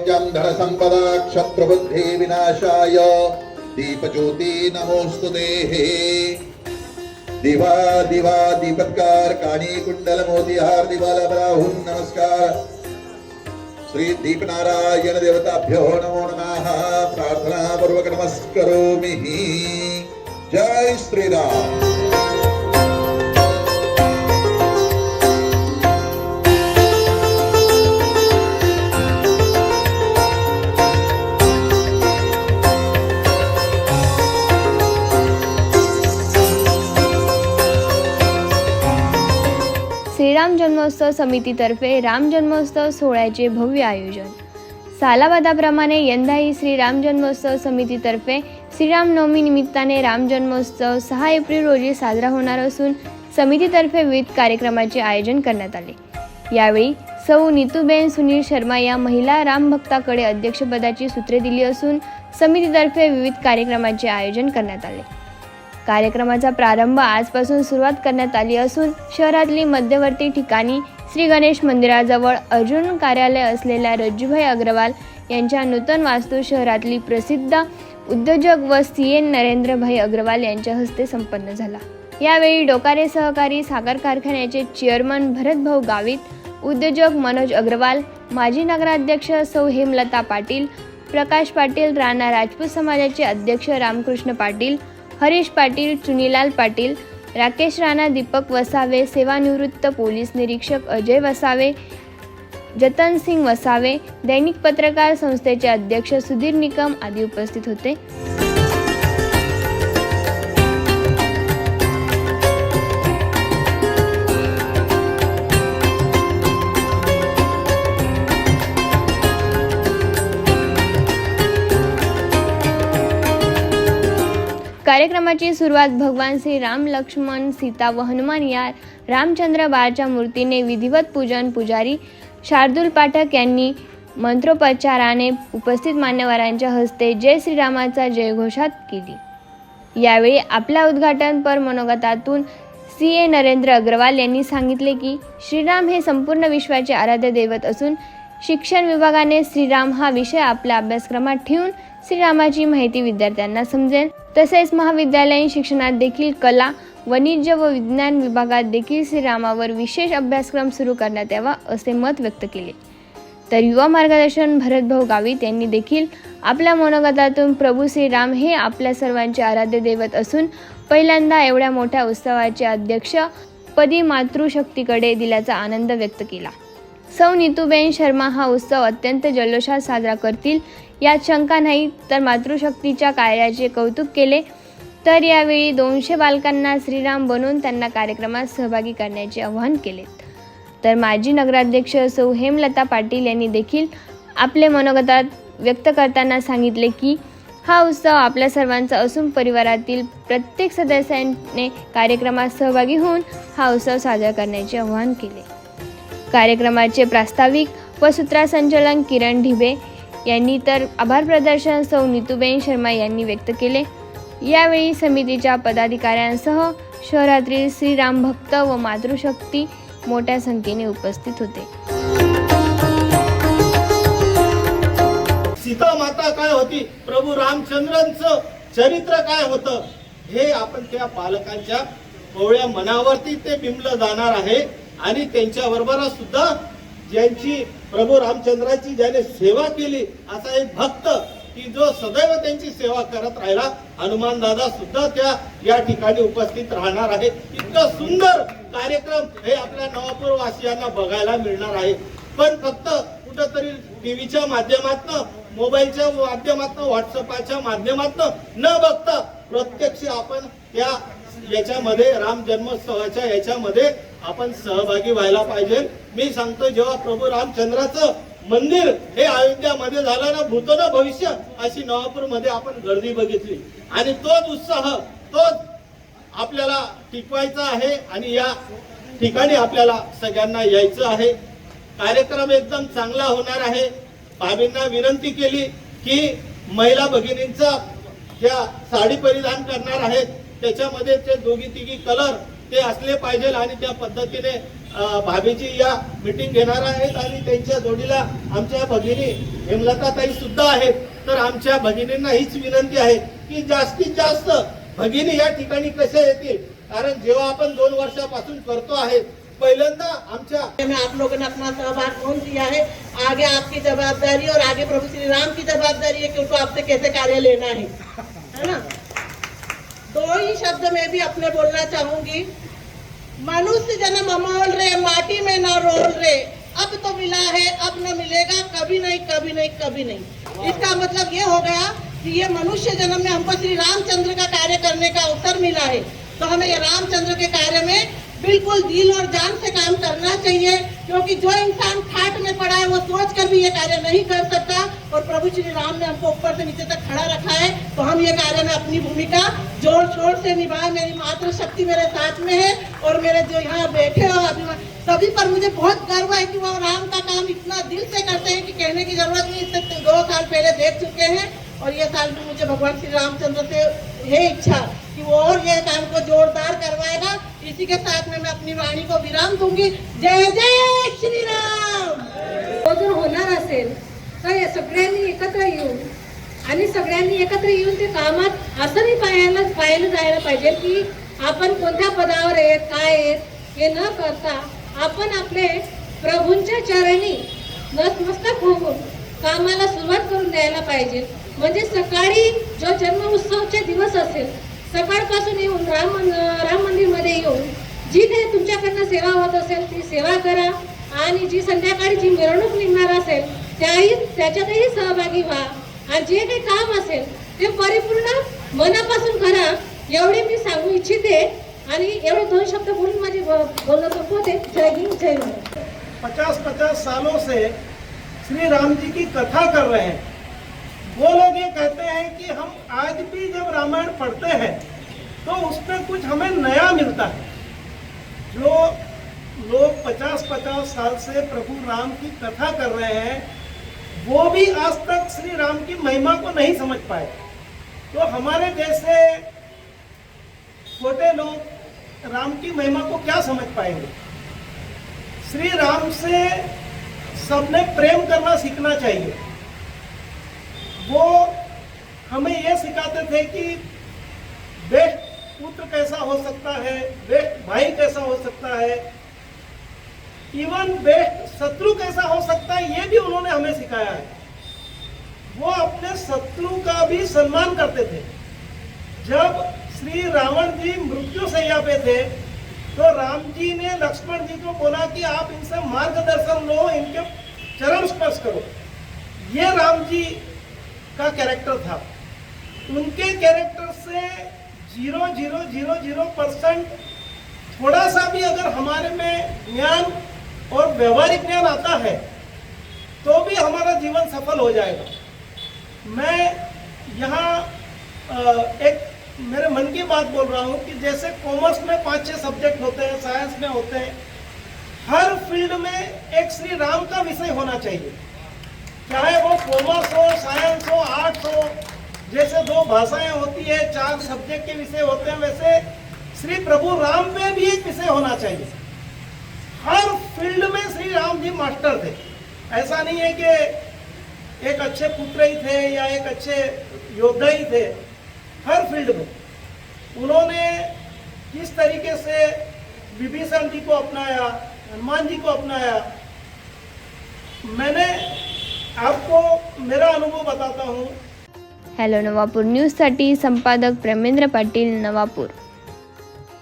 आरोग्यं धनसंपदा क्षत्रबुद्धि विनाशाय दीपज्योति नमोस्तु देहे दिवा दिवा दीपत्कार काणी कुंडल मोतिहार दिवाला राहून नमस्कार। श्री दीपनारायण देवताभ्यो नमो नमः। प्रार्थना पूर्वक नमस्करोमि। जय श्रीराम। श्रीराम जन्मोत्सव समितीतर्फे राम जन्मोत्सव सोहळ्याचे भव्य आयोजन. सालावादाप्रमाणे यंदाही श्रीराम जन्मोत्सव समितीतर्फे श्रीरामनवमी निमित्ताने राम जन्मोत्सव सहा एप्रिल रोजी साजरा होणार असून समितीतर्फे विविध कार्यक्रमाचे आयोजन करण्यात आले. यावेळी सौ नीतूबेन सुनील शर्मा या महिला रामभक्ताकडे अध्यक्षपदाची सूत्रे दिली असून समितीतर्फे विविध कार्यक्रमाचे आयोजन करण्यात आले. कार्यक्रमाचा प्रारंभ आजपासून सुरुवात करण्यात आली असून शहरातली मध्यवर्ती ठिकाणी श्री गणेश मंदिराजवळ अर्जुन कार्यालय असलेल्या रज्जूभाई अग्रवाल यांच्या नूतन वास्तू शहरातली प्रसिद्ध उद्योजक व सी एन नरेंद्रभाई अग्रवाल यांच्या हस्ते संपन्न झाला. यावेळी डोकारे सहकारी साखर कारखान्याचे चेअरमन भरतभाऊ गावित उद्योजक मनोज अग्रवाल माजी नगराध्यक्ष सौ हेमलता पाटील प्रकाश पाटील राणा राजपूत समाजाचे अध्यक्ष रामकृष्ण पाटील हरीश पाटील चुनीलाल पाटील राकेश राणा दीपक वसावे सेवानिवृत्त पोलीस निरीक्षक अजय वसावे जतन सिंग वसावे दैनिक पत्रकार संस्थेचे अध्यक्ष सुधीर निकम आदी उपस्थित होते. कार्यक्रमाची सुरुवात भगवान श्री राम लक्ष्मण सीता व हनुमान या रामचंद्र बाळच्या मूर्तीने विधिवत पूजन पुजारी शार्दूल पाठक यांनी मंत्रोपचाराने उपस्थित मान्यवरांच्या हस्ते जय श्रीरामाचा जयघोषात केली. यावेळी आपल्या उद्घाटनपर मनोगतातून सी ए नरेंद्र अग्रवाल यांनी सांगितले की श्रीराम हे संपूर्ण विश्वाचे आराध्य दैवत असून शिक्षण विभागाने श्रीराम हा विषय आपल्या अभ्यासक्रमात ठेवून श्रीरामाची माहिती विद्यार्थ्यांना समजेल. तसेच महाविद्यालयीन शिक्षणात देखील कला वाणिज्य व विज्ञान विभागात देखील श्रीरामावर विशेष अभ्यासक्रम सुरू करण्यात यावा असे मत व्यक्त केले. तर युवा मार्गदर्शन भरतभाऊ गावित यांनी देखील आपल्या मनोगतातून प्रभू श्रीराम हे आपल्या सर्वांचे आराध्य दैवत असून पहिल्यांदा एवढ्या मोठ्या उत्सवाचे अध्यक्ष पदी मातृशक्तीकडे दिल्याचा आनंद व्यक्त केला. सौ नीतूबेन शर्मा हा उत्सव अत्यंत जल्लोषात साजरा करतील. यात शंका नाही तर मातृशक्तीच्या कार्याचे कौतुक केले. तर यावेळी दोनशे बालकांना श्रीराम बनवून त्यांना कार्यक्रमात सहभागी करण्याचे आवाहन केले. तर माजी नगराध्यक्ष सौ हेमलता पाटील यांनी देखील आपले मनोगतात व्यक्त करताना सांगितले की हा उत्सव आपल्या सर्वांचा असून परिवारातील प्रत्येक सदस्याने कार्यक्रमात सहभागी होऊन हा उत्सव साजरा करण्याचे आवाहन केले. कार्यक्रमाचे प्रास्ताविक व सूत्रसंचालन किरण ढिबे यांनी तर आभार प्रदर्शन सौ नीतूबेन शर्मा यांनी व्यक्त केले. यावेळी समितीच्या पदाधिकाऱ्यांसह शहरातील श्रीराम भक्त व मातृशक्ती मोठ्या संख्येने उपस्थित होते. सीता माता काय होती? प्रभू रामचंद्रांचं चरित्र काय होतं? हे आपण त्या पालकांच्या कोवळ्या मनावरती ते बिंबलं जाणार आहे. आणि त्यांच्या बरोबर सुद्धा ज्यांची प्रभू रामचंद्राची ज्याने सेवा केली असा एक भक्त की जो सदैव त्यांची सेवा करत राहिला हनुमान दादा सुद्धा त्या या ठिकाणी उपस्थित राहणार आहे. इतकं सुंदर कार्यक्रम हे आपल्या नवापूर वासियांना बघायला मिळणार आहे. पण फक्त कुठंतरी टीव्हीच्या माध्यमातनं मोबाईलच्या माध्यमातनं व्हॉट्सअपच्या माध्यमातनं न बघता प्रत्यक्ष आपण त्या याच्यामध्ये राम जन्मोत्सवाच्या याच्यामध्ये आपण सहभागी व्हायला पाहिजे. मी सांगतो जेव्हा प्रभू रामचंद्राचं मंदिर हे अयोध्यामध्ये झालं ना भूत भविष्य अशी नवापूरमध्ये आपण गर्दी बघितली. आणि तोच उत्साह तोच आपल्याला टिकवायचा आहे आणि या ठिकाणी आपल्याला सगळ्यांना यायचं आहे. कार्यक्रम एकदम चांगला होणार आहे. भाभींना विनंती केली की महिला भगिनींचा ज्या साडी परिधान करणार आहेत त्याच्यामध्ये ते दोघी तिघी कलर ते असले पाहिजे आणि त्या पद्धतीने भाभीजी या मीटिंग घेणार आहेत आणि त्यांच्या जोडीला आमच्या भगिनी हेमलताताई सुद्धा आहेत. तर आमच्या भगिनींना हीच विनंती आहे की जास्तीत जास्त भगिनी या ठिकाणी कशा येतील? कारण जेव्हा आपण दोन वर्षापासून करतो आहे पहिल्यांदा आमच्या में आप लोगों ने अपना सहभाग कौन दिया है। आगे आपकी जवाबदारी और आगे प्रभु श्री राम की जवाबदारी है कि उनको आपसे कैसे कार्य लेना है। है ना? दो ही शब्द में भी अपने बोलना चाहूंगी। मनुष्य जन्म अमोल रे माटी में न रोल रे अब तो मिला है, अब न मिलेगा, कभी नहीं कभी नहीं कभी नहीं। इसका मतलब ये हो गया कि ये मनुष्य जन्म में हमको श्री रामचंद्र का कार्य करने का अवसर मिला है। तो हमें ये रामचंद्र के कार्य में बिल्कुल दिल और जान से काम करना चाहिए, क्योंकि जो इंसान खाट में पड़ा है, वो सोच कर भी ये कार्य नहीं कर सकता। और प्रभु श्री राम ने हमको ऊपर से नीचे तक खड़ा रखा है। तो हम ये कार्य में अपनी भूमिका ज़ोर शोर से निभाए मेरी मातृ शक्ति मेरे साथ में है और मेरे जो यहाँ बैठे हो अभिमान सभी पर मुझे बहुत गर्व है कि वो राम का काम इतना दिल से करते हैं कि कहने की ज़रूरत नहीं, इससे दो साल पहले देख चुके हैं और ये साल भी मुझे भगवान श्री रामचंद्र से है इच्छा कि वो और ये काम को जोरदार करवाएगा। इसी के साथ में मैं अपनी वाणी को विराम दूँगी। जय जय श्री राम! तो जर होणार असेल तर या सगळ्यांनी एकत्र येऊन आणि सगळ्यांनी एकत्र येऊन ते कामात असं नाही पाहायला पाहायला जायला पाहिजे की आपण कोणत्या पदावर आहेत काय आहेत हे न करता आपण आपले प्रभूंच्या चरणी नतमस्तक होऊन कामाला सुरुवात करून द्यायला पाहिजे. म्हणजे सकाळी जो जन्म उत्सवचे दिवस असेल सकाळपासून येऊन राम राम मंदिरमध्ये येऊन जी काही तुमच्याकडनं सेवा होत असेल ती सेवा करा आणि जी संध्याकाळी जी मिरवणूक निघणार असेल त्याही त्याच्यातही सहभागी व्हा. आणि जे काही काम असेल ते परिपूर्ण मनापासून करा. एवढे मी सांगू इच्छिते. आणि एवढे दोन शब्द बोलून माझे ब- बोलणं संपवते जय हिंद जय महाराज. पचास पचास सालों से श्री राम जी की कथा कर रहे हैं। वो लोग ये कहते हैं कि हम आज भी जब रामायण पढ़ते हैं तो उसमें कुछ हमें नया मिलता है। जो लोग पचास पचास साल से प्रभु राम की कथा कर रहे हैं वो भी आज तक श्री राम की महिमा को नहीं समझ पाए। तो हमारे जैसे छोटे लोग राम की महिमा को क्या समझ पाएँगे? श्री राम से सबने प्रेम करना सीखना चाहिए। वो हमें यह सिखाते थे कि बेस्ट पुत्र कैसा हो सकता है, बेस्ट भाई कैसा हो सकता है इवन बेस्ट शत्रु कैसा हो सकता है, ये भी उन्होंने हमें सिखाया है। वो अपने शत्रु का भी सम्मान करते थे। जब श्री रावण जी मृत्यु सैया पे थे तो राम जी ने लक्ष्मण जी को बोला कि आप इनसे मार्गदर्शन लो, इनके चरण स्पर्श करो। ये राम जी का कैरेक्टर था। उनके कैरेक्टर से zero zero zero zero percent थोड़ा सा भी अगर हमारे में ज्ञान और व्यवहारिक ज्ञान आता है तो भी हमारा जीवन सफल हो जाएगा। मैं यहाँ एक मेरे मन की बात बोल रहा हूँ कि जैसे कॉमर्स में पाँच छह सब्जेक्ट होते हैं साइंस में होते हैं, हर फ़ील्ड में एक श्री राम का विषय होना चाहिए। चाहे वो कॉमर्स हो साइंस हो आर्ट्स हो, जैसे दो भाषाएँ होती है, चार सब्जेक्ट के विषय होते हैं, वैसे श्री प्रभु राम में भी एक विषय होना चाहिए। हर फ़ील्ड में श्री राम जी मास्टर थे। ऐसा नहीं है कि एक अच्छे पुत्र ही थे या एक अच्छे योद्धा ही थे, हर फ़ील्ड में। उन्होंने किस तरीके से विभीषण जी को अपनाया, हनुमान जी को अपनाया, मैंने आपको मेरा अनुभव बताता हूँ। हॅलो नवापूर न्यूजसाठी संपादक प्रेमेंद्र पाटील, नवापूर।